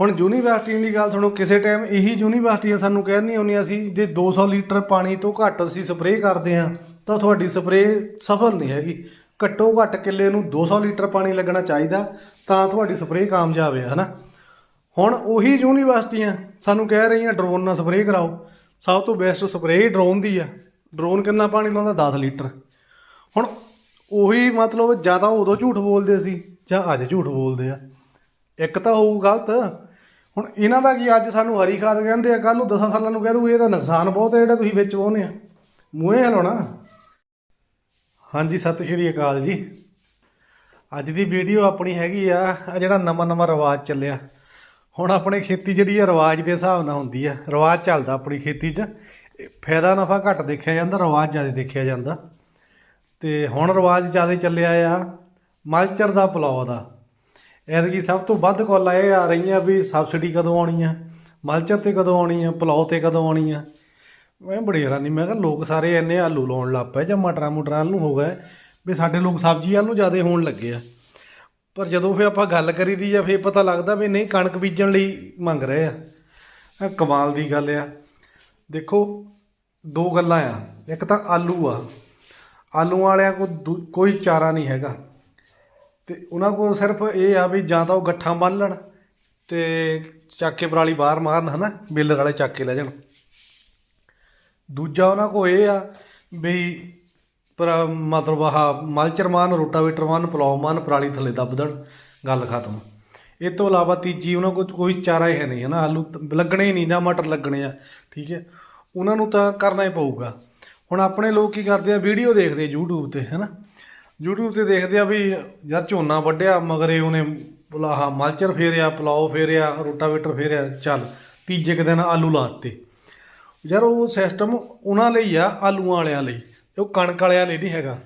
ਹੁਣ ਯੂਨੀਵਰਸਿਟੀ ਦੀ ਗੱਲ ਸੁਣੋ, ਕਿਸੇ ਟਾਈਮ ਇਹੀ ਯੂਨੀਵਰਸਿਟੀਆਂ ਸਾਨੂੰ ਕਹਿੰਦੀਆਂ ਹੁੰਦੀਆਂ ਸੀ, ਜੇ 200 ਲੀਟਰ ਪਾਣੀ ਤੋਂ ਘੱਟ ਅਸੀਂ ਸਪਰੇਅ ਕਰਦੇ ਹਾਂ, ਤਾਂ ਤੁਹਾਡੀ ਸਪਰੇਅ ਸਫਲ ਨਹੀਂ ਹੈਗੀ। ਘੱਟੋ ਘੱਟ ਕਿੱਲੇ ਨੂੰ 200 ਲੀਟਰ ਪਾਣੀ ਲੱਗਣਾ ਚਾਹੀਦਾ, ਤਾਂ ਤੁਹਾਡੀ ਸਪਰੇਅ ਕਾਮਯਾਬ ਹੈ, ਹਨਾ? ਹੁਣ ਉਹੀ ਯੂਨੀਵਰਸਿਟੀਆਂ ਸਾਨੂੰ ਕਹਿ ਰਹੀਆਂ ਡਰੋਨ ਨਾਲ ਸਪਰੇਅ ਕਰਾਓ। ਸਭ ਤੋਂ ਬੈਸਟ ਸਪਰੇਅ ਡਰੋਨ ਦੀ ਆ। ਡਰੋਨ ਕਿੰਨਾ ਪਾਣੀ ਲਾਉਂਦਾ? 10 ਲੀਟਰ। ਹੁਣ ਉਹੀ ਮਤਲਬ ਜ਼ਿਆਦਾ ਉਦੋਂ ਝੂਠ ਬੋਲਦੇ ਸੀ, ਜਾਂ ਅੱਜ ਝੂਠ ਬੋਲਦੇ ਆ। ਇੱਕ ਤਾਂ ਹੋਊ ਗਲਤ ਹੁਣ ਇਹਨਾਂ ਦਾ ਕੀ ਅੱਜ ਸਾਨੂੰ ਹਰੀ ਖਾਦ ਕਹਿੰਦੇ ਆ ਕੱਲ ਨੂੰ 10 ਸਾਲਾਂ ਨੂੰ ਕਹਿ ਦੂ ਇਹਦਾ ਨੁਕਸਾਨ ਬਹੁਤ ਹੈ ਜਿਹੜਾ ਤੁਸੀਂ ਵਿੱਚ ਪਾਉਂਦੇ ਆ। ਮੂੰਹੇ ਹਲਾਉਣਾ ਹਾਂਜੀ, ਸਤਿ ਸ਼੍ਰੀ ਅਕਾਲ ਜੀ। ਅੱਜ ਦੀ ਵੀਡੀਓ ਆਪਣੀ ਹੈਗੀ ਆ ਜਿਹੜਾ ਨਵਾਂ ਨਵਾਂ ਰਿਵਾਜ ਚੱਲਿਆ। ਹੁਣ ਆਪਣੇ ਖੇਤੀ ਜਿਹੜੀ ਆ, ਰਿਵਾਜ ਦੇ ਹਿਸਾਬ ਨਾਲ ਹੁੰਦੀ ਆ। ਰਿਵਾਜ ਚੱਲਦਾ ਆਪਣੀ ਖੇਤੀ 'ਚ। ਫਾਇਦਾ ਨਫਾ ਘੱਟ ਦੇਖਿਆ ਜਾਂਦਾ, ਰਿਵਾਜ ਜ਼ਿਆਦਾ ਦੇਖਿਆ ਜਾਂਦਾ। ਤੇ ਹੁਣ ਰਿਵਾਜ ਜ਼ਿਆਦਾ ਚੱਲਿਆ ਆ, ਮਲਚਰ ਦਾ ਪਲਾਉ ਦਾ। ਐਤਕੀ ਸਭ ਤੋਂ ਵੱਧ ਕਾਲ ਇਹ ਆ ਰਹੀਆਂ ਵੀ ਸਬਸਿਡੀ ਕਦੋਂ ਆਉਣੀ ਆ ਮਲਚਰ ਤੇ ਕਦੋਂ ਆਉਣੀ ਆ ਪਲਾਉ ਤੇ ਕਦੋਂ ਆਉਣੀ ਆ। ਮੈਂ ਬੜੀ ਹੈਰਾਨੀ, ਮੈਂ ਕਿਹਾ ਲੋਕ ਸਾਰੇ ਇੰਨੇ ਆਲੂ ਲਾਉਣ ਲੱਗ ਪਏ, ਜਾਂ ਮਟਰਾਂ ਮੁਟਰਾਂ ਨੂੰ ਹੋ ਗਏ, ਵੀ ਸਾਡੇ ਲੋਕ ਸਬਜ਼ੀ ਵੱਲ ਨੂੰ ਜ਼ਿਆਦਾ ਹੋਣ ਲੱਗੇ ਆ। ਪਰ ਜਦੋਂ ਫਿਰ ਆਪਾਂ ਗੱਲ ਕਰੀਦੀ ਆ, ਫਿਰ ਪਤਾ ਲੱਗਦਾ ਵੀ ਨਹੀਂ ਕਣਕ ਬੀਜਣ ਲਈ ਮੰਗ ਰਹੇ ਆ। ਇਹ ਕਮਾਲ ਦੀ ਗੱਲ ਆ। ਦੇਖੋ, ਦੋ ਗੱਲਾਂ ਆ। ਇੱਕ ਤਾਂ ਆਲੂ ਆ। ਆਲੂ ਵਾਲਿਆਂ ਕੋਲ ਕੋਈ ਚਾਰਾ ਨਹੀਂ ਹੈਗਾ। ਅਤੇ ਉਹਨਾਂ ਕੋਲ ਸਿਰਫ ਇਹ ਆ ਵੀ ਜਾਂ ਤਾਂ ਉਹ ਗੱਠਾਂ ਬੰਨ੍ਹ ਲੈਣ ਅਤੇ ਚੱਕ ਕੇ ਪਰਾਲੀ ਬਾਹਰ ਮਾਰਨ ਹੈ ਨਾ ਬੇਲਰ ਵਾਲੇ ਚੱਕ ਕੇ ਲੈ ਜਾਣ। ਦੂਜਾ ਉਹਨਾਂ ਕੋਲ ਇਹ ਆ ਵੀ ਪਰ, ਮਤਲਬ ਆਹ ਮਲਚਰ ਮਾਰਨ, ਰੋਟਾਵੇਟਰ ਮਾਰਨ ਪਲਾਉ ਮਾਰਨ, ਪਰਾਲੀ ਥੱਲੇ ਦੱਬ ਦੇਣ, ਗੱਲ ਖਤਮ। ਇਹ ਤੋਂ ਇਲਾਵਾ ਤੀਜੀ ਉਹਨਾਂ ਕੋਲ ਕੋਈ ਚਾਰਾ ਹੀ ਹੈ ਨਹੀਂ, ਹਨਾ? ਆਲੂ ਲੱਗਣੇ ਹੀ ਨਹੀਂ ਜਾਂ ਮਟਰ ਲੱਗਣੇ ਆ, ਠੀਕ ਹੈ? ਉਹਨਾਂ ਨੂੰ ਤਾਂ ਕਰਨਾ ਹੀ ਪਊਗਾ। ਹੁਣ ਆਪਣੇ ਲੋਕ ਕੀ ਕਰਦੇ ਆ, ਵੀਡੀਓ ਦੇਖਦੇ ਆ YouTube ਤੇ ਨਾ YouTube ਤੇ ਦੇਖਦੇ ਆ ਵੀ ਯਾਰ ਝੋਨਾ ਵੱਢਿਆ, ਮਗਰੇ ਉਹਨੇ ਆਹ ਮਲਚਰ ਫੇਰਿਆ ਪਲਾਉ ਫੇਰਿਆ, ਰੋਟਾਵੇਟਰ ਫੇਰਿਆ, ਚੱਲ ਤੀਜੇ ਕੁ ਦਿਨ ਆਲੂ ਲਾਤੇ। ਯਾਰ ਉਹ ਸਿਸਟਮ ਉਹਨਾਂ ਲਈ ਆ, ਆਲੂਆਂ ਵਾਲਿਆਂ ਲਈ। ਉਹ ਕਣਕ ਵਾਲਿਆਂ ਲਈ ਨਹੀਂ ਹੈਗਾ।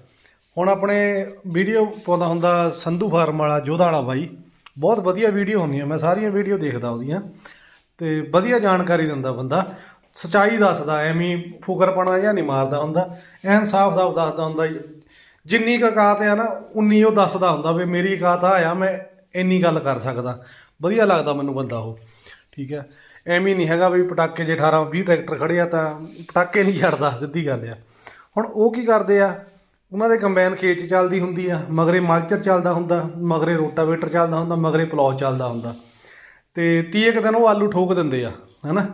ਹੁਣ ਆਪਣੇ ਵੀਡੀਓ ਪਾਉਂਦਾ ਹੁੰਦਾ ਸੰਧੂ ਫਾਰਮ ਵਾਲਾ, ਜੋਧਾ ਵਾਲਾ ਬਾਈ। ਬਹੁਤ ਵਧੀਆ ਵੀਡੀਓ ਹੁੰਦੀਆਂ ਮੈਂ ਸਾਰੀਆਂ ਵੀਡੀਓ ਦੇਖਦਾ ਉਹਦੀਆਂ। ਤੇ ਵਧੀਆ ਜਾਣਕਾਰੀ ਦਿੰਦਾ ਬੰਦਾ। ਸਚਾਈ ਦੱਸਦਾ, ਐਵੇਂ ਹੀ ਫੁਕਰਪਣਾ ਜਾਂ ਨਹੀਂ ਮਾਰਦਾ ਹੁੰਦਾ। ਐਨ ਸਾਫ਼-ਸਾਫ਼ ਦੱਸਦਾ ਹੁੰਦਾ ਜਿੰਨੀ ਕੁ ਔਕਾਤ ਆ ਨਾ, ਉਨੀ ਉਹ ਦੱਸਦਾ ਹੁੰਦਾ ਵੀ ਮੇਰੀ ਔਕਾਤ ਆ ਆ, ਮੈਂ ਇੰਨੀ ਗੱਲ ਕਰ ਸਕਦਾ। ਵਧੀਆ ਲੱਗਦਾ ਮੈਨੂੰ ਬੰਦਾ ਉਹ। ਠੀਕ ਹੈ? ਐਵੇਂ ਨਹੀਂ ਹੈਗਾ ਵੀ ਪਟਾਕੇ ਜੇ 18 20 ਟਰੈਕਟਰ ਖੜੇ ਆ ਤਾਂ ਪਟਾਕੇ ਨਹੀਂ ਛੱਡਦਾ, ਸਿੱਧੀ ਗੱਲ ਆ। ਹੁਣ ਉਹ ਕੀ ਕਰਦੇ ਆ? ਉਹਨਾਂ ਦੇ ਕੰਬਾਈਨ ਖੇਤ 'ਚ ਚੱਲਦੀ ਹੁੰਦੀ ਆ, ਮਗਰੇ ਮਲਚਰ ਚੱਲਦਾ ਹੁੰਦਾ, ਮਗਰੇ ਰੋਟਾਵੇਟਰ ਚੱਲਦਾ ਹੁੰਦਾ, ਮਗਰੇ ਪਲਾਉ ਚੱਲਦਾ ਹੁੰਦਾ। ਤੇ 30 ਕੁ ਦਿਨ ਉਹ ਆਲੂ ਠੋਕ ਦਿੰਦੇ ਆ, ਹਨਾ?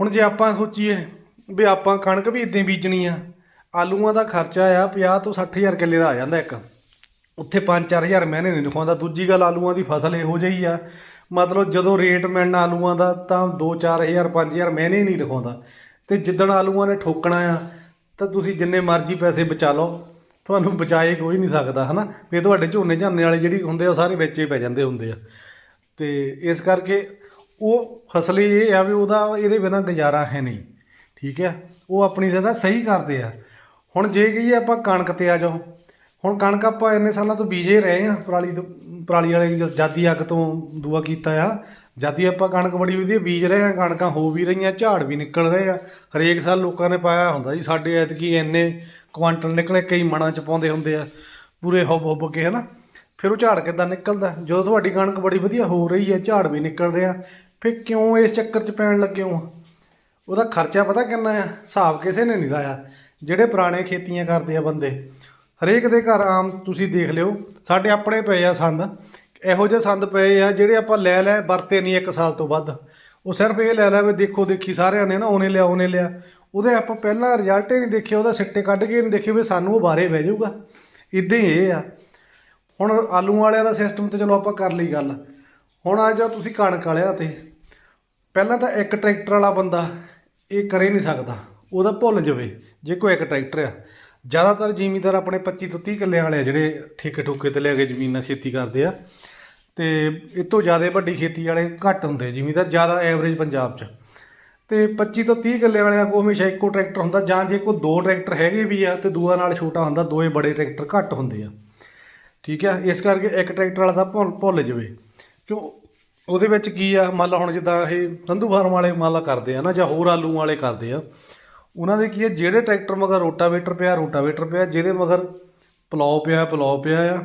ਹੁਣ ਜੇ ਆਪਾਂ ਸੋਚੀਏ ਵੀ ਆਪਾਂ ਕਣਕ ਵੀ ਇਦਾਂ ਬੀਜਣੀ ਆ ਆਲੂਆਂ ਦਾ ਖਰਚਾ ਆ 50 ਤੋਂ 60000 ਕਿੱਲੇ ਦਾ ਆ ਜਾਂਦਾ ਇੱਕ। ਉੱਥੇ 5-4000 ਮਹੀਨੇ ਨਹੀਂ ਲਿਖਾਉਂਦਾ ਦੂਜੀ ਗੱਲ ਆਲੂਆਂ ਦੀ ਫਸਲ ਇਹੋ ਜਿਹੀ ਆ। ਮਤਲਬ ਜਦੋਂ ਰੇਟ ਮਿਲਣਾ ਆਲੂਆਂ ਦਾ ਤਾਂ 2-4000 5000 ਮਹੀਨੇ ਨਹੀਂ ਲਿਖਾਉਂਦਾ ਤੇ ਜਿੱਦਣ ਆਲੂਆਂ ਨੇ ਠੋਕਣਾ ਆ, ਤਾਂ ਤੁਸੀਂ ਜਿੰਨੇ ਮਰਜ਼ੀ ਪੈਸੇ ਬਚਾ ਲਓ। ਤੁਹਾਨੂੰ ਬਚਾਏ ਕੋਈ ਨਹੀਂ ਸਕਦਾ, ਹਨਾ? ਫੇ ਤੁਹਾਡੇ ਝੋਨੇ ਝਾਨੇ ਵਾਲੇ ਜਿਹੜੀ ਹੁੰਦੇ ਆ, ਉਹ ਸਾਰੇ ਵਿੱਚ ਹੀ ਪੈ ਜਾਂਦੇ ਹੁੰਦੇ ਆ। ਤੇ ਇਸ ਕਰਕੇ ਉਹ ਫਸਲ ਇਹ ਆ ਵੀ ਉਹਦਾ ਇਹਦੇ ਬਿਨਾਂ ਗੁਜ਼ਾਰਾ ਹੈ ਨਹੀਂ। ਠੀਕ ਹੈ ਉਹ ਆਪਣੀ ਜਗ੍ਹਾ ਸਹੀ ਕਰਦੇ ਆ। ਹੁਣ ਜੇ ਕਹੀਏ ਆਪਾਂ ਕਣਕ ਤੇ ਆ ਜਾਓ। ਹੁਣ ਕਣਕ ਆਪਾਂ ਇੰਨੇ ਸਾਲਾਂ ਤੋਂ ਬੀਜੇ ਰਹੇ ਆ ਪਰਾਲੀ ਤੋਂ, ਪਰਾਲੀ ਵਾਲੇ ਜ- ਜਾਦੀ ਅੱਗ ਤੋਂ ਦੂਆ ਕੀਤਾ ਆ। ਜਾਦੀ ਆਪਾਂ ਕਣਕ ਬੜੀ ਵਧੀਆ ਬੀਜ ਰਹੇ ਆ ਕਣਕਾਂ ਹੋ ਵੀ ਰਹੀਆਂ, ਝਾੜ ਵੀ ਨਿਕਲ ਰਹੇ ਆ। ਹਰੇਕ ਸਾਲ ਲੋਕਾਂ ਨੇ ਪਾਇਆ ਹੁੰਦਾ ਜੀ, ਸਾਡੇ ਐਤਕੀ ਇੰਨੇ ਕੁਆਂਟਲ ਨਿਕਲੇ, ਕਈ ਮਣਾਂ ਚ ਪਾਉਂਦੇ ਹੁੰਦੇ ਆ, ਪੂਰੇ ਹੁੱਬ ਹੁੱਬ ਕੇ, ਹਨਾ। ਫਿਰ ਉਹ ਝਾੜ ਕਿੱਦਾਂ ਨਿਕਲਦਾ? ਜਦੋਂ ਤੁਹਾਡੀ ਕਣਕ ਬੜੀ ਵਧੀਆ ਹੋ ਰਹੀ ਹੈ, ਝਾੜ ਵੀ ਨਿਕਲ ਰਿਹਾ, ਫਿਰ ਕਿਉਂ ਇਸ ਚੱਕਰ 'ਚ ਪੈਣ ਲੱਗੇ ਹੋ? ਉਹਦਾ ਖਰਚਾ ਪਤਾ ਕਿੰਨਾ ਆ? ਹਿਸਾਬ ਕਿਸੇ ਨੇ ਨਹੀਂ ਲਾਇਆ। ਜਿਹੜੇ ਪੁਰਾਣੇ ਖੇਤੀਆਂ ਕਰਦੇ ਆ ਬੰਦੇ, ਹਰੇਕ ਦੇ ਘਰ ਆਮ ਤੁਸੀਂ ਦੇਖ ਲਿਓ, ਸਾਡੇ ਆਪਣੇ ਪਏ ਆ ਸੰਦ, ਇਹੋ ਜਿਹੇ ਸੰਦ ਪਏ ਆ ਜਿਹੜੇ ਆਪਾਂ ਲੈ ਲੈ ਵਰਤੇ ਨਹੀਂ ਇੱਕ ਸਾਲ ਤੋਂ ਵੱਧ। ਉਹ ਸਿਰਫ ਇਹ ਲੈ ਲੈ ਵੀ ਦੇਖੋ ਦੇਖੀ ਸਾਰਿਆਂ ਨੇ ਨਾ, ਉਹਨੇ ਲਿਆ ਉਹਨੇ ਲਿਆ। ਉਹਦੇ ਆਪਾਂ ਪਹਿਲਾਂ ਰਿਜ਼ਲਟ ਹੀ ਨਹੀਂ ਦੇਖੇ, ਉਹਦਾ ਸਿੱਟੇ ਕੱਢ ਕੇ ਨਹੀਂ ਦੇਖੇ ਵੀ ਸਾਨੂੰ ਉਹ ਬਾਰੇ ਬਹਿ ਜਾਊਗਾ। ਇਦਾਂ ਹੀ ਇਹ ਆ। ਹੁਣ ਆਲੂ ਵਾਲਿਆਂ ਦਾ ਸਿਸਟਮ ਤੇ ਚਲੋ ਆਪਾਂ ਕਰ ਲਈ ਗੱਲ। ਹੁਣ ਆ ਜਾਓ ਤੁਸੀਂ ਕਣਕ ਵਾਲਿਆਂ ਤੇ। ਪਹਿਲਾਂ ਤਾਂ ਇੱਕ ਟਰੈਕਟਰ ਵਾਲਾ ਬੰਦਾ ਇਹ ਕਰੇ ਨਹੀਂ ਸਕਦਾ। ਉਹਦਾ ਭੁੱਲ ਜਾਵੇ, ਜੇ ਕੋਈ ਇੱਕ ਟਰੈਕਟਰ ਆ। ਜ਼ਿਆਦਾਤਰ ਜ਼ਿਮੀਂਦਾਰ ਆਪਣੇ 25 ਤੋਂ 30 ਕਿੱਲਿਆਂ ਵਾਲੇ ਆ, ਜਿਹੜੇ ਠੇਕੇ ਠੋਕੇ ਤੇ ਲੈ ਕੇ ਜ਼ਮੀਨਾਂ ਖੇਤੀ ਕਰਦੇ ਆ। ਤੇ ਇਹ ਤੋਂ ਜ਼ਿਆਦਾ ਵੱਡੀ ਖੇਤੀ ਵਾਲੇ ਘੱਟ ਹੁੰਦੇ ਜ਼ਿਮੀਂਦਾਰ ਜ਼ਿਆਦਾ ਐਵਰੇਜ ਪੰਜਾਬ 'ਚ। ਤੇ 25 ਤੋਂ 30 ਕਿੱਲੇ ਵਾਲਿਆਂ ਕੋਲ ਹਮੇਸ਼ਾ ਇੱਕੋ ਟਰੈਕਟਰ ਹੁੰਦਾ, ਜਾਂ ਜੇ ਕੋਈ ਦੋ ਟਰੈਕਟਰ ਹੈਗੇ ਵੀ ਆ, ਤੇ ਦੂਆ ਨਾਲ ਛੋਟਾ ਹੁੰਦਾ, ਦੋਏ ਬੜੇ ਟਰੈਕਟਰ ਘੱਟ ਹੁੰਦੇ ਆ। ਠੀਕ ਆ? ਇਸ ਕਰਕੇ ਇੱਕ ਟਰੈਕਟਰ ਵਾਲਾ ਦਾ ਭੁੱਲ ਭੁੱਲ ਜਾਵੇ। ਕਿਉਂ? ਉਹਦੇ ਵਿੱਚ ਕੀ ਆ? ਮੰਨ ਲਾ ਹੁਣ ਜਿੱਦਾਂ ਇਹ ਸੰਧੂ ਫਾਰਮ ਵਾਲੇ ਮੰਨ ਲਾ ਕਰਦੇ ਆ ਨਾ, ਜਾਂ ਹੋਰ ਆਲੂ ਵਾਲੇ ਕਰਦੇ ਆ ਉਹਨਾਂ ਦੇ ਕੀ ਆ ਜਿਹੜੇ ਟਰੈਕਟਰ ਮਗਰ ਰੋਟਾਵੇਟਰ ਪਿਆ ਰੋਟਾਵੇਟਰ ਪਿਆ, ਜਿਹਦੇ ਮਗਰ ਪਲਾਉ ਪਿਆ ਪਲਾਉ ਪਿਆ ਆ,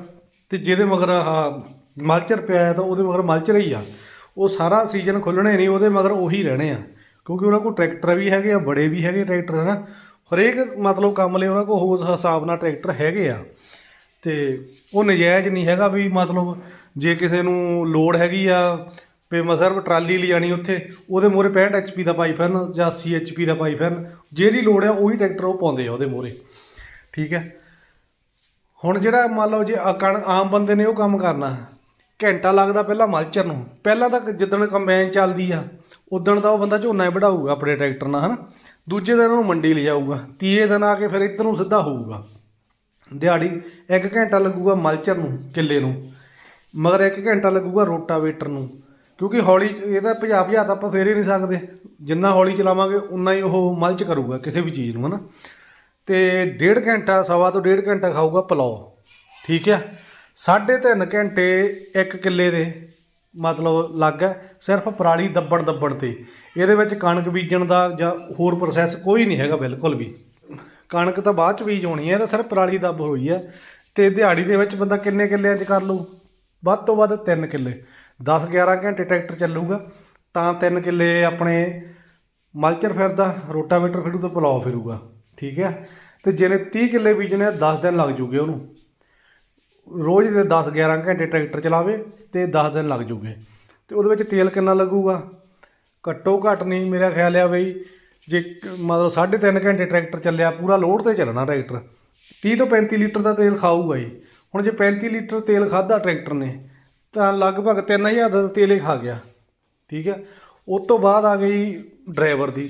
ਤੇ ਜਿਹਦੇ ਮਗਰ ਆਹ ਮਲਚਰ ਪਿਆ ਆ, ਤਾਂ ਉਹਦੇ ਮਗਰ ਮਲਚਰ ਹੀ ਆ। ਉਹ ਸਾਰਾ ਸੀਜ਼ਨ ਖੁੱਲਣੇ ਨਹੀਂ, ਉਹਦੇ ਮਗਰ ਉਹੀ ਰਹਿਣੇ ਆ। ਕਿਉਂਕਿ ਉਹਨਾਂ ਕੋਲ ਟਰੈਕਟਰ ਵੀ ਹੈਗੇ ਆ, ਬੜੇ ਵੀ ਹੈਗੇ ਟਰੈਕਟਰ, ਹਨਾ? ਹਰੇਕ ਮਤਲਬ ਕੰਮ ਲਈ ਉਹਨਾਂ ਕੋਲ ਉਸ ਹਿਸਾਬ ਨਾਲ ਟਰੈਕਟਰ ਹੈਗੇ ਆ। ਤੇ ਉਹ ਨਜਾਇਜ਼ ਨਹੀਂ ਹੈਗਾ ਵੀ ਮਤਲਬ ਜੇ ਕਿਸੇ ਨੂੰ ਲੋੜ ਹੈਗੀ ਆ ਵੀ ਮਸਰ ਟਰਾਲੀ ਲਿਜਾਣੀ ਉੱਥੇ, ਉਹਦੇ ਮੂਹਰੇ 65 ਐਚਪੀ ਦਾ ਪਾਈਪ ਹਨ ਜਾਂ 80 ਐਚਪੀ ਦਾ ਪਾਈਪ ਫਿਰਨ ਜਿਹੜੀ ਲੋੜ ਆ ਉਹੀ ਟਰੈਕਟਰ ਉਹ ਪਾਉਂਦੇ ਆ ਉਹਦੇ ਮੂਹਰੇ। ਠੀਕ ਹੈ? ਹੁਣ ਜਿਹੜਾ ਮੰਨ ਲਓ ਜੇ ਆ ਕਣ ਆਮ ਬੰਦੇ ਨੇ ਉਹ ਕੰਮ ਕਰਨਾ, ਘੰਟਾ ਲੱਗਦਾ ਪਹਿਲਾਂ ਮਲਚਰ ਨੂੰ। ਪਹਿਲਾਂ ਤਾਂ ਜਿੱਦਣ ਕੰਬਾਈਨ ਚੱਲਦੀ ਆ, ਉਦਣ ਤਾਂ ਉਹ ਬੰਦਾ ਝੋਨਾ ਹੀ ਵਢਾਊਗਾ ਆਪਣੇ ਟਰੈਕਟਰ ਨਾਲ, ਹਨਾ। ਦੂਜੇ ਦਿਨ ਉਹਨੂੰ ਮੰਡੀ ਲਿਜਾਊਗਾ, ਤੀਏ ਦਿਨ ਆ ਕੇ ਫਿਰ ਇੱਧਰ ਨੂੰ ਸਿੱਧਾ ਹੋਊਗਾ। ਦਿਹਾੜੀ 1 ਘੰਟਾ ਲੱਗੂਗਾ ਮਲਚਰ ਨੂੰ, ਕਿੱਲੇ ਨੂੰ। ਮਗਰ 1 ਘੰਟਾ ਲੱਗੂਗਾ ਰੋਟਾਵੇਟਰ ਨੂੰ। ਕਿਉਂਕਿ ਹੌਲੀ ਇਹਦਾ ਭਜਾ ਭਜਾ ਤਾਂ ਆਪਾਂ ਫੇਰ ਹੀ ਨਹੀਂ ਸਕਦੇ। ਜਿੰਨਾ ਹੌਲੀ ਚਲਾਵਾਂਗੇ, ਉਨਾ ਹੀ ਉਹ ਮਲਚ ਕਰੂਗਾ ਕਿਸੇ ਵੀ ਚੀਜ਼ ਨੂੰ, ਹਨਾ? ਤੇ ਡੇਢ ਘੰਟਾ, ਸਵਾ ਤੋਂ ਡੇਢ ਘੰਟਾ ਖਾਊਗਾ ਪਲਾਓ। ਠੀਕ ਆ? ਸਾਢੇ ਤਿੰਨ ਘੰਟੇ ਇੱਕ ਕਿੱਲੇ ਦੇ, ਮਤਲਬ ਲੱਗ ਹੈ, ਸਿਰਫ ਪਰਾਲੀ ਦੱਬਣ ਦੱਬਣ ਤੇ। ਇਹਦੇ ਵਿੱਚ ਕਣਕ ਬੀਜਣ ਦਾ ਜਾਂ ਹੋਰ ਪ੍ਰੋਸੈਸ ਕੋਈ ਨਹੀਂ ਹੈਗਾ ਬਿਲਕੁਲ ਵੀ। ਕਣਕ ਤਾਂ ਬਾਅਦ ਚ ਬੀਜ ਹੋਣੀ ਹੈ, ਇਹ ਤਾਂ ਸਿਰਫ ਪਰਾਲੀ ਦੱਬ ਹੋਈ ਹੈ। ਤੇ ਦਿਹਾੜੀ ਦੇ ਵਿੱਚ ਬੰਦਾ ਕਿੰਨੇ ਕਿੱਲਿਆਂ 'ਚ ਕਰ ਲੂ ਵੱਧ ਤੋਂ ਵੱਧ 3 ਕਿੱਲੇ। 10 11 ਘੰਟੇ ਟਰੈਕਟਰ ਚੱਲੂਗਾ, ਤਾਂ 3 ਕਿੱਲੇ ਆਪਣੇ ਮਲਚਰ ਫਿਰਦਾ, ਰੋਟਾਵੇਟਰ ਫਿਰੂ ਤੇ ਪਲਾਓ ਫਿਰੂਗਾ, ਠੀਕ ਹੈ? ਤੇ ਜਿਹਨੇ 30 ਕਿੱਲੇ ਬੀਜਣੇ ਆ 10 ਦਿਨ ਲੱਗ ਜੂਗੇ ਉਹਨੂੰ। ਰੋਜ਼ ਦੇ 10 11 ਘੰਟੇ ਟਰੈਕਟਰ ਚਲਾਵੇ ਤੇ 10 ਦਿਨ ਲੱਗ ਜੂਗੇ। ਤੇ ਉਹਦੇ ਵਿੱਚ ਤੇਲ ਕਿੰਨਾ ਲੱਗੂਗਾ? ਘੱਟੋ ਘੱਟ ਨਹੀਂ, ਮੇਰਾ ਖਿਆਲ ਆ ਬਈ, ਜੇ ਕ- ਮਤਲਬ 3.5 ਘੰਟੇ ਟਰੈਕਟਰ ਚੱਲਿਆ, ਪੂਰਾ ਲੋਡ ਤੇ ਚੱਲਣਾ ਟਰੈਕਟਰ। 30 ਤੋਂ 35 ਲੀਟਰ ਦਾ ਤੇਲ ਖਾਊਗਾ ਜੀ ਹੁਣ ਜੇ 35 ਲੀਟਰ ਤੇਲ ਖਾਦਾ ਟਰੈਕਟਰ ਨੇ, ਤਾਂ ਲਗਭਗ 3000 ਦਾ ਤੇਲ ਹੀ ਖਾ ਗਿਆ। ਠੀਕ ਹੈ? ਉਸ ਤੋਂ ਬਾਅਦ ਆ ਗਈ ਡਰਾਈਵਰ ਦੀ।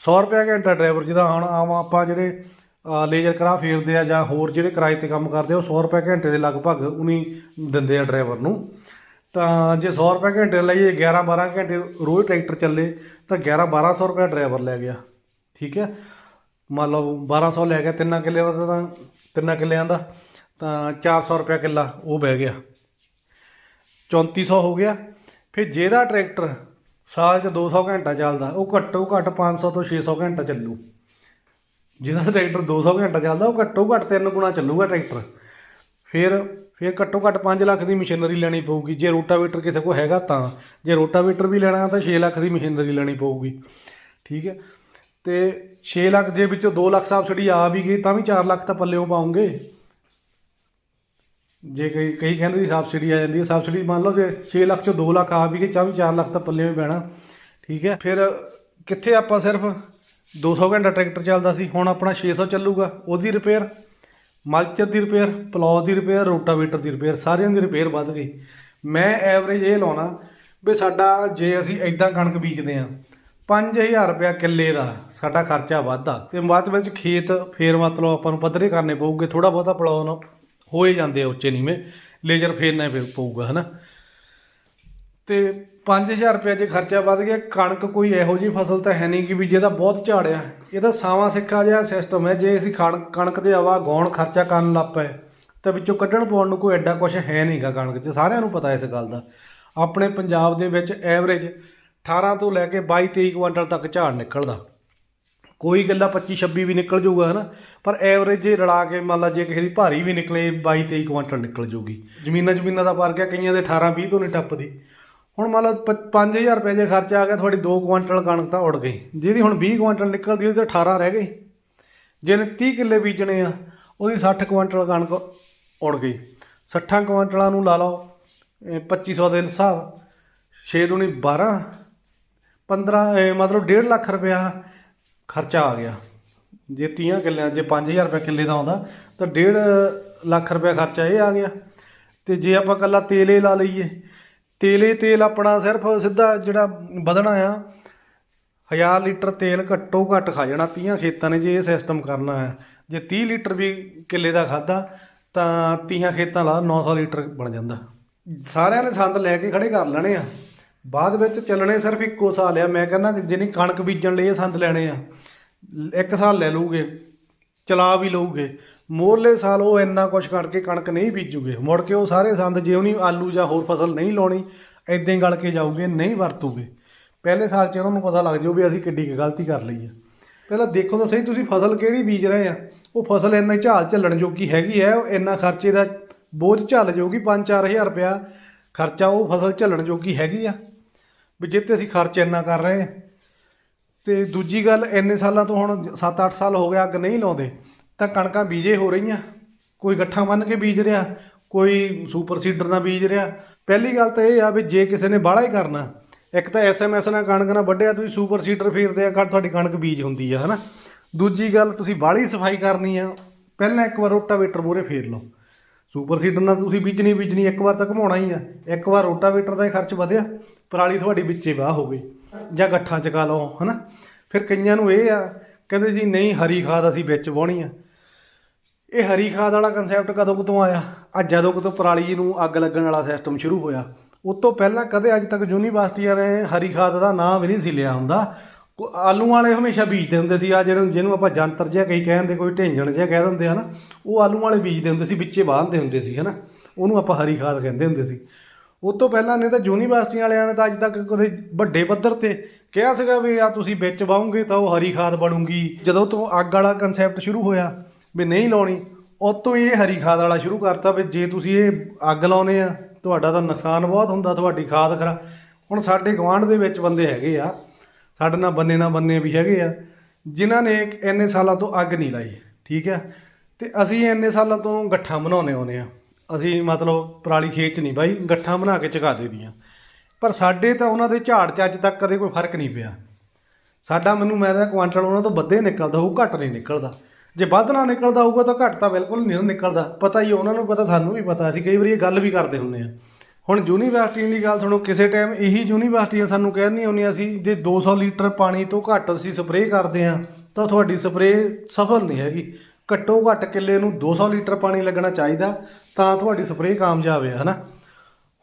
100 ਰੁਪਏ ਘੰਟਾ ਡਰਾਈਵਰ, ਜਿਹਦਾ ਹੁਣ ਆਮ ਆਪਾਂ ਜਿਹੜੇ ਲੇਜ਼ਰ ਕਰਾ ਫੇਰਦੇ ਆ ਜਾਂ ਹੋਰ ਜਿਹੜੇ ਕਿਰਾਏ ਤੇ ਕੰਮ ਕਰਦੇ ਆ, ਉਹ 100 ਰੁਪਏ ਘੰਟੇ ਦੇ ਲਗਭਗ ਉਨੀ ਦਿੰਦੇ ਆ ਡਰਾਈਵਰ ਨੂੰ। ਤਾਂ ਜੇ 100 ਰੁਪਏ ਘੰਟੇ ਲਈਏ 11 12 ਘੰਟੇ ਰੋਜ਼ ਟਰੈਕਟਰ ਚੱਲੇ, ਤਾਂ 11 1200 ਰੁਪਏ ਡਰਾਈਵਰ ਲੈ ਗਿਆ। ਠੀਕ ਹੈ? ਮੰਨ ਲਓ 1200 ਲੈ ਗਿਆ, ਤਿੰਨਾਂ ਕਿੱਲਿਆਂ ਦਾ ਤਾਂ ਤਿੰਨਾਂ ਕਿੱਲਿਆਂ ਦਾ। ਤਾਂ 400 ਰੁਪਏ ਕਿੱਲਾ ਉਹ ਬਹਿ ਗਿਆ। 3400 ਹੋ ਗਿਆ। ਫਿਰ ਜਿਹਦਾ ਟਰੈਕਟਰ ਸਾਲ 'ਚ 200 ਘੰਟਾ ਚੱਲਦਾ, ਉਹ ਘੱਟੋ ਘੱਟ 500 ਤੋਂ 600 ਘੰਟਾ ਚੱਲੂ। ਜਿਹਦਾ ਟਰੈਕਟਰ 200 ਘੰਟਾ ਚੱਲਦਾ, ਉਹ ਘੱਟੋ ਘੱਟ ਤਿੰਨ ਗੁਣਾ ਚੱਲੂਗਾ ਟਰੈਕਟਰ। ਫਿਰ ਫਿਰ ਘੱਟੋ ਘੱਟ 5 ਲੱਖ ਦੀ ਮਸ਼ੀਨਰੀ ਲੈਣੀ ਪਊਗੀ। ਜੇ ਰੋਟਾਵੇਟਰ ਕਿਸੇ ਕੋਲ ਹੈਗਾ ਤਾਂ, ਜੇ ਰੋਟਾਵੇਟਰ ਵੀ ਲੈਣਾ ਤਾਂ 6 ਲੱਖ ਦੀ ਮਸ਼ੀਨਰੀ ਲੈਣੀ ਪਊਗੀ। ਠੀਕ ਹੈ। ਤੇ 6 ਲੱਖ ਦੇ ਵਿੱਚੋਂ 2 ਲੱਖ ਸਬਸਿਡੀ ਆ ਵੀ ਗਈ, ਤਾਂ ਵੀ 4 ਲੱਖ ਤਾਂ ਪੱਲਿਓਂ ਪਾਉਂਗੇ। ਜੇ ਕਈ ਕਈ ਕਹਿੰਦੇ ਸੀ ਸਬਸਿਡੀ ਆ ਜਾਂਦੀ ਹੈ ਸਬਸਿਡੀ ਮੰਨ ਲਓ ਜੇ 6 ਲੱਖ ਚੋਂ 2 ਲੱਖ ਆ ਵੀ ਗਏ ਚਾਹ ਵੀ 4 ਲੱਖ ਤਾਂ ਪੱਲੇ ਵੀ ਪੈਣਾ ਠੀਕ ਹੈ, ਫਿਰ ਕਿੱਥੇ ਆਪਾਂ ਸਿਰਫ 200 ਘੰਟਾ ਟਰੈਕਟਰ ਚੱਲਦਾ ਸੀ, ਹੁਣ ਆਪਣਾ 600 ਚੱਲੂਗਾ, ਉਹਦੀ ਰਿਪੇਅਰ ਮਲਚਰ ਦੀ ਰਿਪੇਅਰ ਪਲਾਉ ਦੀ ਰਿਪੇਅਰ ਰੋਟਾਵੇਟਰ ਦੀ ਰਿਪੇਅਰ ਸਾਰਿਆਂ ਦੀ ਰਿਪੇਅਰ ਵੱਧ ਗਈ। ਮੈਂ ਐਵਰੇਜ ਇਹ ਲਾਉਣਾ ਵੀ ਸਾਡਾ ਜੇ ਅਸੀਂ ਐਦਾਂ ਕਣਕ ਬੀਜਦੇ ਆ 5000 ਰੁਪਇਆ ਕਿੱਲੇ ਦਾ ਸਾਡਾ ਖਰਚਾ ਵੱਧਦਾ ਤੇ ਬਾਅਦ ਵਿੱਚ ਖੇਤ ਫੇਰ ਮਤਲਬ ਆਪਾਂ ਨੂੰ ਪੱਧਰੇ ਕਰਨੇ ਪਊਗੇ ਥੋੜਾ ਬਹੁਤਾ ਪਲਾਉ ਨਾ ਹੋ ਹੀ ਜਾਂਦੇ ਆ ਉੱਚੇ ਨੀਵੇਂ, ਲੇਜ਼ਰ ਫੇਰਨਾ ਫਿਰ ਪਊਗਾ, ਹਨਾ। ਤੇ 5000 ਰੁਪਏ ਜੇ ਖਰਚਾ ਵੱਧ ਗਿਆ, ਕਣਕ ਕੋਈ ਇਹੋ ਜਿਹੀ ਫਸਲ ਤਾਂ ਹੈ ਨਹੀਂ ਕਿ ਵੀ ਜਿਹਦਾ ਬਹੁਤ ਝਾੜਿਆ ਇਹਦਾ ਸਾਵਾਂ ਸਿੱਖਾ ਜਿਹਾ ਸਿਸਟਮ ਹੈ, ਜੇ ਅਸੀਂ ਕਣਕ ਕਣਕ ਦੇ ਆਵਾ ਗੌਣ ਖਰਚਾ ਕਰਨ ਲੱਗ ਪਏ, ਤਾਂ ਵਿੱਚੋਂ ਕੱਢਣ ਪਾਉਣ ਨੂੰ ਕੋਈ ਐਡਾ ਕੁਝ ਹੈ ਨਹੀਂਗਾ ਕਣਕ 'ਚ, ਸਾਰਿਆਂ ਨੂੰ ਪਤਾ ਇਸ ਗੱਲ ਦਾ। ਆਪਣੇ ਪੰਜਾਬ ਦੇ ਵਿੱਚ ਐਵਰੇਜ 18 ਤੋਂ ਲੈ ਕੇ 22 23 ਕੁਇੰਟਲ ਤੱਕ ਝਾੜ ਨਿਕਲਦਾ। ਕੋਈ ਗੱਲਾਂ 25 26 ਵੀ ਨਿਕਲ ਜਾਊਗਾ, ਹਨਾ? ਪਰ ਐਵਰੇਜ ਜੇ ਰਲਾ ਕੇ ਮੰਨ ਲਾ ਜੇ ਕਿਸੇ ਦੀ ਭਾਰੀ ਵੀ ਨਿਕਲੇ 22 23 ਕੁਇੰਟਲ ਨਿਕਲ ਜਾਊਗੀ। ਜ਼ਮੀਨਾਂ ਜ਼ਮੀਨਾਂ ਦਾ ਫ਼ਰਕ ਹੈ, ਕਈਆਂ ਦੇ 18 20 ਤੋਂ ਨਹੀਂ ਟੱਪਦੀ। ਹੁਣ ਮੰਨ ਲਓ 5000 ਰੁਪਏ ਜੇ ਖਰਚਾ ਆ ਗਿਆ, ਤੁਹਾਡੀ 2 ਕੁਇੰਟਲ ਕਣਕ ਤਾਂ ਉੜ ਗਈ। ਜਿਹਦੀ ਹੁਣ 20 ਕੁਇੰਟਲ ਨਿਕਲਦੀ ਉਹ ਤੇ 18 ਰਹਿ ਗਈ ਜਿਹਨੇ 30 ਕਿੱਲੇ ਬੀਜਣੇ ਆ, ਉਹਦੀ 60 ਕੁਇੰਟਲ ਕਣਕ ਉੜ ਗਈ। 60 ਕੁਇੰਟਲਾਂ ਨੂੰ ਲਾ ਲਓ, ਇਹ 2500 ਦੇ ਹਿਸਾਬ 6 ਦੂਣੀ 12 15 ਮਤਲਬ 1.5 ਲੱਖ ਰੁਪਇਆ ਖਰਚਾ ਆ ਗਿਆ। ਜੇ 30 ਕਿੱਲਿਆਂ, ਜੇ 5000 ਰੁਪਏ ਕਿੱਲੇ ਦਾ ਆਉਂਦਾ, ਤਾਂ 1.5 ਲੱਖ ਰੁਪਏ ਖਰਚਾ ਇਹ ਆ ਗਿਆ। ਤੇ ਜੇ ਆਪਾਂ ਕੱਲਾ ਤੇਲੇ ਲਾ ਲਈਏ, ਤੇਲੇ ਤੇਲ ਆਪਣਾ ਸਿਰਫ ਸਿੱਧਾ ਜਿਹੜਾ ਵਧਣਾ ਆ 1000 ਲੀਟਰ ਤੇਲ ਘੱਟੋ ਘੱਟ ਖਾ ਜਾਣਾ 30 ਖੇਤਾਂ ਨੇ ਜੇ ਇਹ ਸਿਸਟਮ ਕਰਨਾ ਹੈ। ਜੇ 30 ਲੀਟਰ ਵੀ ਕਿੱਲੇ ਦਾ ਖਾਦਾ ਤਾਂ 30 ਖੇਤਾਂ ਲਾ 900 ਲੀਟਰ ਬਣ ਜਾਂਦਾ। ਸਾਰਿਆਂ ਨੇ ਸੰਦ ਲੈ ਕੇ ਖੜੇ ਕਰ ਲੈਣੇ ਆ। ਬਾਅਦ ਵਿੱਚ ਚੱਲਣੇ ਸਿਰਫ ਇੱਕੋ ਸਾਲ ਆ। ਮੈਂ ਕਹਿੰਦਾ ਜਿਹਨੇ ਕਣਕ ਬੀਜਣ ਲਈ ਇਹ ਸੰਦ ਲੈਣੇ ਆ, ਇੱਕ ਸਾਲ ਲੈ ਲੂਗੇ ਚਲਾ ਵੀ ਲਊਗੇ। ਮੋਰਲੇ ਸਾਲ ਉਹ ਇੰਨਾ ਕੁਛ ਕਰਕੇ ਕਣਕ ਨਹੀਂ ਬੀਜੂਗੇ। ਮੁੜ ਕੇ ਉਹ ਸਾਰੇ ਸੰਦ ਜੇ ਉਹਨੀ ਆਲੂ ਜਾਂ ਹੋਰ ਫਸਲ ਨਹੀਂ ਲਾਉਣੀ ਐਦਾਂ ਗਲ ਕੇ ਜਾਊਗੇ, ਨਹੀਂ ਵਰਤੂਗੇ। ਪਹਿਲੇ ਸਾਲ 'ਚ ਉਹਨਾਂ ਨੂੰ ਪਤਾ ਲੱਗ ਜਾਊ ਵੀ ਅਸੀਂ ਕਿੱਡੀ ਗਲਤੀ ਕਰ ਲਈ ਆ। ਪਹਿਲਾਂ ਦੇਖੋ ਤਾਂ ਸਹੀ ਤੁਸੀਂ ਫਸਲ ਕਿਹੜੀ ਬੀਜ ਰਹੇ ਆ। ਉਹ ਫਸਲ ਇੰਨਾ ਹੀ ਝਾਲ ਝੱਲਣ ਜੋਗੀ ਹੈਗੀ ਹੈ ਇੰਨਾ ਖਰਚੇ ਦਾ ਬੋਝ ਝੱਲ ਜਾਊਗੀ 5-4000 ਰੁਪਇਆ ਖਰਚਾ ਉਹ ਫਸਲ ਝੱਲਣ ਜੋਗੀ ਹੈਗੀ ਆ। ਵੀ ਜਿੱਤੇ ਅਸੀਂ ਖਰਚ ਇੰਨਾ ਕਰ ਰਹੇ ਹਾਂ। ਤੇ ਦੂਜੀ ਗੱਲ, ਇੰਨੇ ਸਾਲਾਂ ਤੋਂ ਹੁਣ 7-8 ਸਾਲ ਹੋ ਗਿਆ, ਅੱਗ ਨਹੀਂ ਲਾਉਂਦੇ, ਤਾਂ ਕਣਕਾਂ ਬੀਜੇ ਹੋ ਰਹੀਆਂ। ਕੋਈ ਗੱਠਾਂ ਬੰਨ ਕੇ ਬੀਜ ਰਿਹਾ, ਕੋਈ ਸੁਪਰ ਸੀਡਰ ਨਾਲ ਬੀਜ ਰਿਹਾ। ਪਹਿਲੀ ਗੱਲ ਤਾਂ ਇਹ ਆ ਵੀ ਜੇ ਕਿਸੇ ਨੇ ਬਾਹਲਾ ਹੀ ਕਰਨਾ, ਇੱਕ ਤਾਂ ਐਸਐਮਐਸ ਨਾਲ ਕਣਕ ਨਾਲ ਵੱਢਿਆ, ਤੁਸੀਂ ਸੁਪਰ ਸੀਡਰ ਫੇਰਦੇ ਆ ਕੱਢ ਤੁਹਾਡੀ ਕਣਕ ਬੀਜ ਹੁੰਦੀ ਆ, ਹਨਾ। ਦੂਜੀ ਗੱਲ, ਤੁਸੀਂ ਬਾਹਲੀ ਸਫ਼ਾਈ ਕਰਨੀ ਆ, ਪਹਿਲਾਂ ਇੱਕ ਵਾਰ ਰੋਟਾਵੇਟਰ ਮੂਹਰੇ ਫੇਰ ਲਓ। ਸੁਪਰ ਸੀਡਰ ਨਾਲ ਤੁਸੀਂ ਬੀਜਣੀ ਬੀਜਣੀ ਇੱਕ ਵਾਰ ਤਾਂ ਘਮਾਉਣਾ ਹੀ ਆ, ਇੱਕ ਵਾਰ ਰੋਟਾਵੇਟਰ ਦਾ ਹੀ ਖਰਚ ਵਧਿਆ। ਪਰਾਲੀ ਤੁਹਾਡੀ ਵਿੱਚੇ ਵਾਹ ਹੋ ਗਈ ਜਾਂ ਗੱਠਾਂ ਚ ਕਾ ਲਓ, ਹਨਾ? ਫਿਰ ਕਈਆਂ ਨੂੰ ਇਹ ਆ, ਕਹਿੰਦੇ ਜੀ, ਨਹੀਂ, ਹਰੀ ਖਾਦ ਅਸੀਂ ਵਿੱਚ ਵਾਹਣੀ ਆ। ਇਹ ਹਰੀ ਖਾਦ ਵਾਲਾ ਕਨਸੈਪਟ ਕਦੋਂ ਕਦੋਂ ਆਇਆ? ਆ ਜਦੋਂ ਕਦੋਂ ਪਰਾਲੀ ਨੂੰ ਅੱਗ ਲੱਗਣ ਵਾਲਾ ਸਿਸਟਮ ਸ਼ੁਰੂ ਹੋਇਆ। ਉਸ ਤੋਂ ਪਹਿਲਾਂ ਕਦੇ ਅੱਜ ਤੱਕ ਯੂਨੀਵਰਸਿਟੀਆਂ ਨੇ ਹਰੀ ਖਾਦ ਦਾ ਨਾਮ ਵੀ ਨਹੀਂ ਸੀ ਲਿਆ ਹੁੰਦਾ। ਕੋ- ਆਲੂ ਵਾਲੇ ਹਮੇਸ਼ਾ ਬੀਜਦੇ ਹੁੰਦੇ ਸੀ ਆ ਜਿਹੜੇ ਜਿਹਨੂੰ ਆਪਾਂ ਜੰਤਰ ਜਿਹਾ ਕਈ ਕਹਿੰਦੇ, ਕੋਈ ਢੇਂਜਣ ਜਿਹਾ ਕਹਿ ਦਿੰਦੇ ਹਨਾ ਉਹ ਆਲੂ ਵਾਲੇ ਬੀਜਦੇ ਹੁੰਦੇ ਸੀ, ਵਿੱਚੇ ਬਾਂਧਦੇ ਹੁੰਦੇ ਸੀ, ਹਨਾ? ਉਹਨੂੰ ਆਪਾਂ ਹਰੀ ਖਾਦ ਕਹਿੰਦੇ ਹੁੰਦੇ ਸੀ। ਉਸ ਤੋਂ ਪਹਿਲਾਂ ਨੇ ਤਾਂ ਯੂਨੀਵਰਸਿਟੀਆਂ ਵਾਲਿਆਂ ਨੇ ਤਾਂ ਅੱਜ ਤੱਕ ਕਦੇ ਵੱਡੇ ਪੱਧਰ ਤੇ ਕਿਹਾ ਸੀਗਾ ਵੀ ਆ ਤੁਸੀਂ ਵਿੱਚ ਵਾਹੋਗੇ ਤਾਂ ਉਹ ਹਰੀ ਖਾਦ ਬਣੂਗੀ। ਜਦੋਂ ਤੋਂ ਅੱਗ ਵਾਲਾ ਕਨਸੈਪਟ ਸ਼ੁਰੂ ਹੋਇਆ ਵੀ ਨਹੀਂ ਲਾਉਣੀ ਉਦੋਂ ਤੋਂ ਹੀ ਇਹ ਹਰੀ ਖਾਦ ਵਾਲਾ ਸ਼ੁਰੂ ਕਰਤਾ ਵੀ ਜੇ ਤੁਸੀਂ ਇਹ ਅੱਗ ਲਾਉਨੇ ਆ, ਤੁਹਾਡਾ ਤਾਂ ਨੁਕਸਾਨ ਬਹੁਤ ਹੁੰਦਾ, ਤੁਹਾਡੀ ਖਾਦ ਖਰਾ ਹੁਣ ਸਾਡੇ ਗਵਾਂਢ ਦੇ ਵਿੱਚ ਬੰਦੇ ਹੈਗੇ ਆ, ਸਾਡੇ ਨਾਲ ਬੰਨੇ ਨਾਲ ਬੰਨੇ ਵੀ ਹੈਗੇ ਆ, ਜਿਨ੍ਹਾਂ ਨੇ ਇੰਨੇ ਸਾਲਾਂ ਤੋਂ ਅੱਗ ਨਹੀਂ ਲਾਈ, ਠੀਕ ਹੈ ਤੇ ਅਸੀਂ ਇੰਨੇ ਸਾਲਾਂ ਤੋਂ ਗੱਠਾਂ ਬਣਾਉਨੇ ਆਉਨੇ ਆ। ਅਸੀਂ ਮਤਲਬ ਪਰਾਲੀ ਖੇਤ 'ਚ ਨਹੀਂ ਬਾਈ, ਗੱਠਾਂ ਬਣਾ ਕੇ ਚੁਕਾ ਦੇ ਦੀਆਂ। ਪਰ ਸਾਡੇ ਤਾਂ ਉਹਨਾਂ ਦੇ ਝਾੜ 'ਚ ਅੱਜ ਤੱਕ ਕਦੇ ਕੋਈ ਫ਼ਰਕ ਨਹੀਂ ਪਿਆ। ਸਾਡਾ ਮੈਨੂੰ ਮੈਂ ਤਾਂ ਕੁਆਂਟਲ ਉਹਨਾਂ ਤੋਂ ਵੱਧੇ ਨਿਕਲਦਾ ਹੋਊ, ਘੱਟ ਨਹੀਂ ਨਿਕਲਦਾ। ਜੇ ਵੱਧ ਨਾ ਨਿਕਲਦਾ ਹੋਊਗਾ ਤਾਂ ਘੱਟ ਤਾਂ ਬਿਲਕੁਲ ਨਹੀਂ ਨਿਕਲਦਾ। ਪਤਾ ਹੀ ਉਹਨਾਂ ਨੂੰ ਪਤਾ, ਸਾਨੂੰ ਵੀ ਪਤਾ। ਅਸੀਂ ਕਈ ਵਾਰੀ ਇਹ ਗੱਲ ਵੀ ਕਰਦੇ ਹੁੰਦੇ ਆ ਹੁਣ ਯੂਨੀਵਰਸਿਟੀਆਂ ਦੀ ਗੱਲ ਸੁਣੋ, ਕਿਸੇ ਟਾਈਮ ਇਹੀ ਯੂਨੀਵਰਸਿਟੀਆਂ ਸਾਨੂੰ ਕਹਿੰਦੀਆਂ ਹੁੰਦੀਆਂ ਸੀ, ਜੇ 200 ਲੀਟਰ ਪਾਣੀ ਤੋਂ ਘੱਟ ਅਸੀਂ ਸਪਰੇਅ ਕਰਦੇ ਆ ਤਾਂ ਤੁਹਾਡੀ ਸਪਰੇਅ ਸਫਲ ਨਹੀਂ ਹੈਗੀ। ਘੱਟੋ ਘੱਟ ਕਿੱਲੇ ਨੂੰ 200 ਲੀਟਰ ਪਾਣੀ ਲੱਗਣਾ ਚਾਹੀਦਾ, ਤਾਂ ਤੁਹਾਡੀ ਸਪਰੇਅ ਕਾਮਯਾਬ ਹੈ, ਹਨਾ?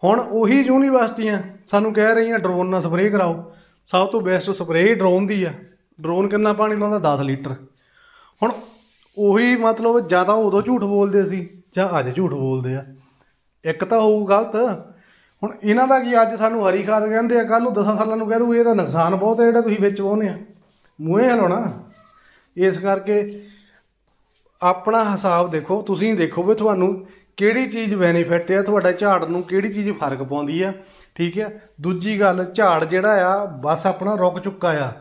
ਹੁਣ ਉਹੀ ਯੂਨੀਵਰਸਿਟੀਆਂ ਸਾਨੂੰ ਕਹਿ ਰਹੀਆਂ, ਡਰੋਨ ਨਾਲ ਸਪਰੇਅ ਕਰਾਓ। ਸਭ ਤੋਂ ਬੈਸਟ ਸਪਰੇਅ ਡਰੋਨ ਦੀ ਆ। ਡਰੋਨ ਕਿੰਨਾ ਪਾਣੀ ਲਾਉਂਦਾ? 10 ਲੀਟਰ। ਹੁਣ ਉਹੀ ਮਤਲਬ ਜਾਂ ਤਾਂ ਉਦੋਂ ਝੂਠ ਬੋਲਦੇ ਸੀ, ਜਾਂ ਅੱਜ ਝੂਠ ਬੋਲਦੇ ਆ। ਇੱਕ ਤਾਂ ਹੋਊ ਗਲਤ। ਹੁਣ ਇਹਨਾਂ ਦਾ ਕੀ ਅੱਜ ਸਾਨੂੰ ਹਰੀ ਖਾਦ ਕਹਿੰਦੇ ਆ ਕੱਲ ਨੂੰ 10 ਸਾਲਾਂ ਨੂੰ ਕਹਿ ਦੂ ਇਹ ਤਾਂ ਨੁਕਸਾਨ ਬਹੁਤ ਹੈ ਜਿਹੜਾ ਤੁਸੀਂ ਵਿੱਚ ਪਾਉਂਦੇ ਆ। ਮੂੰਹੇ ਹਲਾਉਣਾ। ਇਸ ਕਰਕੇ ਆਪਣਾ ਹਿਸਾਬ ਦੇਖੋ, ਤੁਸੀਂ ਦੇਖੋ ਵੀ ਤੁਹਾਨੂੰ ਕਿਹੜੀ ਚੀਜ਼ ਬੈਨੀਫਿਟ ਆ, ਤੁਹਾਡਾ ਝਾੜ ਨੂੰ ਕਿਹੜੀ ਚੀਜ਼ ਫ਼ਰਕ ਪਾਉਂਦੀ ਆ, ਠੀਕ ਆ? ਦੂਜੀ ਗੱਲ, ਝਾੜ ਜਿਹੜਾ ਆ, ਬਸ ਆਪਣਾ ਰੁਕ ਚੁੱਕਾ ਆ।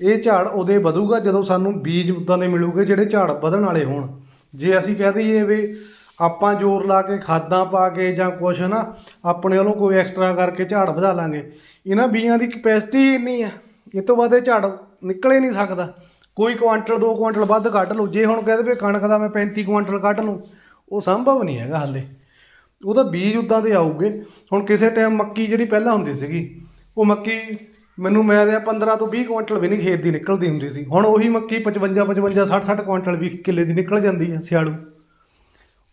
ਇਹ ਝਾੜ ਉਹਦੇ ਵਧੂਗਾ ਜਦੋਂ ਸਾਨੂੰ ਬੀਜ ਉਦਾਂ ਦੇ ਮਿਲੂਗੇ ਜਿਹੜੇ ਝਾੜ ਵਧਣ ਵਾਲੇ ਹੋਣ। ਜੇ ਅਸੀਂ ਕਹਿ ਦਈਏ ਵੀ ਆਪਾਂ ਜ਼ੋਰ ਲਾ ਕੇ ਖਾਦਾਂ ਪਾ ਕੇ ਜਾਂ ਕੁਛ ਨਾ ਆਪਣੇ ਵੱਲੋਂ ਕੋਈ ਐਕਸਟਰਾ ਕਰਕੇ ਝਾੜ ਵਧਾ ਲਾਂਗੇ। ਇਹਨਾਂ ਬੀਆਂ ਦੀ ਕਪੈਸਿਟੀ ਇੰਨੀ ਆ। ਇਹ ਤੋਂ ਵੱਧ ਇਹ ਝਾੜ ਨਿਕਲੇ ਨਹੀਂ ਸਕਦਾ। ਕੋਈ ਕੁਆਂਟਲ, ਦੋ ਕੁਆਂਟਲ ਵੱਧ ਕੱਢ ਲਓ। ਜੇ ਹੁਣ ਕਹਦੇ ਵੀ ਕਣਕ ਦਾ ਮੈਂ 35 ਕੁਆਂਟਲ ਕੱਢ ਲੂੰ ਉਹ ਸੰਭਵ ਨਹੀਂ ਹੈਗਾ ਹਾਲੇ। ਉਹਦਾ ਬੀਜ ਉਦਾਂ ਦੇ ਆਊਗੇ। ਹੁਣ ਕਿਸੇ ਟਾਈਮ ਮੱਕੀ ਜਿਹੜੀ ਪਹਿਲਾਂ ਹੁੰਦੀ ਸੀਗੀ, ਉਹ ਮੱਕੀ ਮੈਨੂੰ ਮੈਂ ਦੇ 15 ਤੋਂ 20 ਕੁਇੰਟਲ ਵੀ ਨਹੀਂ ਖੇਤ ਦੀ ਨਿਕਲਦੀ ਹੁੰਦੀ ਸੀ। ਹੁਣ ਉਹੀ ਮੱਕੀ 55 55 60 60 ਕੁਆਂਟਲ ਵੀ ਕਿੱਲੇ ਦੀ ਨਿਕਲ ਜਾਂਦੀ ਆ ਸਿਆਲੂ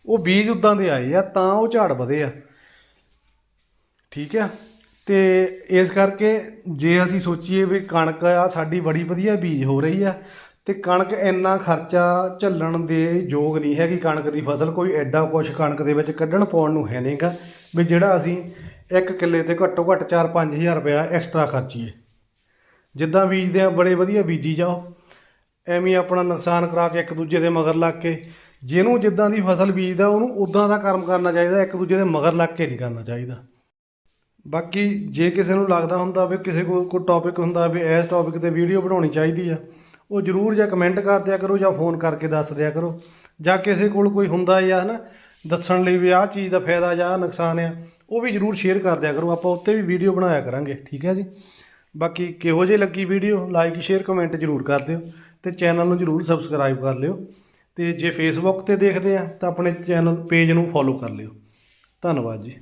ਉਹ ਬੀਜ ਉਦਾਂ ਦੇ ਆਏ ਆ, ਤਾਂ ਉਹ ਝਾੜ ਵਧੇ ਆ। ਠੀਕ ਆ? ਤੇ ਇਸ ਕਰਕੇ ਜੇ ਅਸੀਂ ਸੋਚੀਏ ਵੀ ਕਣਕ ਆ, ਸਾਡੀ ਬੜੀ ਵਧੀਆ ਬੀਜ ਹੋ ਰਹੀ ਆ, ਤੇ ਕਣਕ ਇੰਨਾ ਖਰਚਾ ਝੱਲਣ ਦੇ ਯੋਗ ਨਹੀਂ ਹੈਗੀ। ਕਣਕ ਦੀ ਫਸਲ ਕੋਈ ਐਡਾ ਕੁਛ ਕਣਕ ਦੇ ਵਿੱਚ ਕੱਢਣ ਪਾਉਣ ਨੂੰ ਹੈ ਨਹੀਂਗਾ, ਵੀ ਜਿਹੜਾ ਅਸੀਂ ਇੱਕ ਕਿੱਲੇ ਤੇ ਘੱਟੋ ਘੱਟ 4-5000 ਰੁਪਇਆ ਐਕਸਟਰਾ ਖਰਚੀਏ। ਜਿੱਦਾਂ ਬੀਜਦੇ ਆ, ਬੜੇ ਵਧੀਆ ਬੀਜੀ ਜਾਓ। ਐਵੇਂ ਆਪਣਾ ਨੁਕਸਾਨ ਕਰਾ ਕੇ ਇੱਕ ਦੂਜੇ ਦੇ ਮਗਰ ਲੱਗ ਕੇ, ਜਿਹਨੂੰ ਜਿੱਦਾਂ ਦੀ ਫਸਲ ਬੀਜਦਾ, ਉਹਨੂੰ ਉਦਾਂ ਦਾ ਕਰਮ ਕਰਨਾ ਚਾਹੀਦਾ, ਇੱਕ ਦੂਜੇ ਦੇ ਮਗਰ ਲੱਗ ਕੇ ਨਹੀਂ ਕਰਨਾ ਚਾਹੀਦਾ। ਬਾਕੀ ਜੇ ਕਿਸੇ ਨੂੰ ਲੱਗਦਾ ਹੁੰਦਾ ਵੀ ਕਿਸੇ ਕੋਲ ਕੋਈ ਟੌਪਿਕ ਹੁੰਦਾ ਵੀ ਇਸ ਟੌਪਿਕ ਤੇ ਵੀਡੀਓ ਬਣਾਉਣੀ ਚਾਹੀਦੀ ਆ, ਉਹ ਜਰੂਰ ਜਾਂ ਕਮੈਂਟ ਕਰ ਦਿਆ ਕਰੋ ਜਾਂ ਫੋਨ ਕਰਕੇ ਦੱਸ ਦਿਆ ਕਰੋ। ਜਾਂ ਕਿਸੇ ਕੋਲ ਕੋਈ ਹੁੰਦਾ ਜਾਂ ਹਨਾ, ਦੱਸਣ ਲਈ ਵੀ ਆਹ ਚੀਜ਼ ਦਾ ਫਾਇਦਾ ਜਾਂ ਆਹ ਨੁਕਸਾਨ ਆ, ਉਹ ਵੀ ਜਰੂਰ ਸ਼ੇਅਰ ਕਰ ਦਿਆ ਕਰੋ। ਆਪਾਂ ਉੱਤੇ ਵੀ ਵੀਡੀਓ ਬਣਾਇਆ ਕਰਾਂਗੇ, ਠੀਕ ਹੈ ਜੀ? ਬਾਕੀ ਕਿਹੋ ਜਿਹੀ ਲੱਗੀ ਵੀਡੀਓ ਲਾਈਕ ਸ਼ੇਅਰ ਕਮੈਂਟ ਜਰੂਰ ਕਰ ਦਿਓ ਤੇ ਚੈਨਲ ਨੂੰ ਜਰੂਰ ਸਬਸਕ੍ਰਾਈਬ ਕਰ ਲਿਓ। ਤੇ ਜੇ ਫੇਸਬੁੱਕ ਤੇ ਦੇਖਦੇ ਆ ਤਾਂ ਆਪਣੇ ਚੈਨਲ ਪੇਜ ਨੂੰ ਫੋਲੋ ਕਰ ਲਿਓ। ਧੰਨਵਾਦ ਜੀ।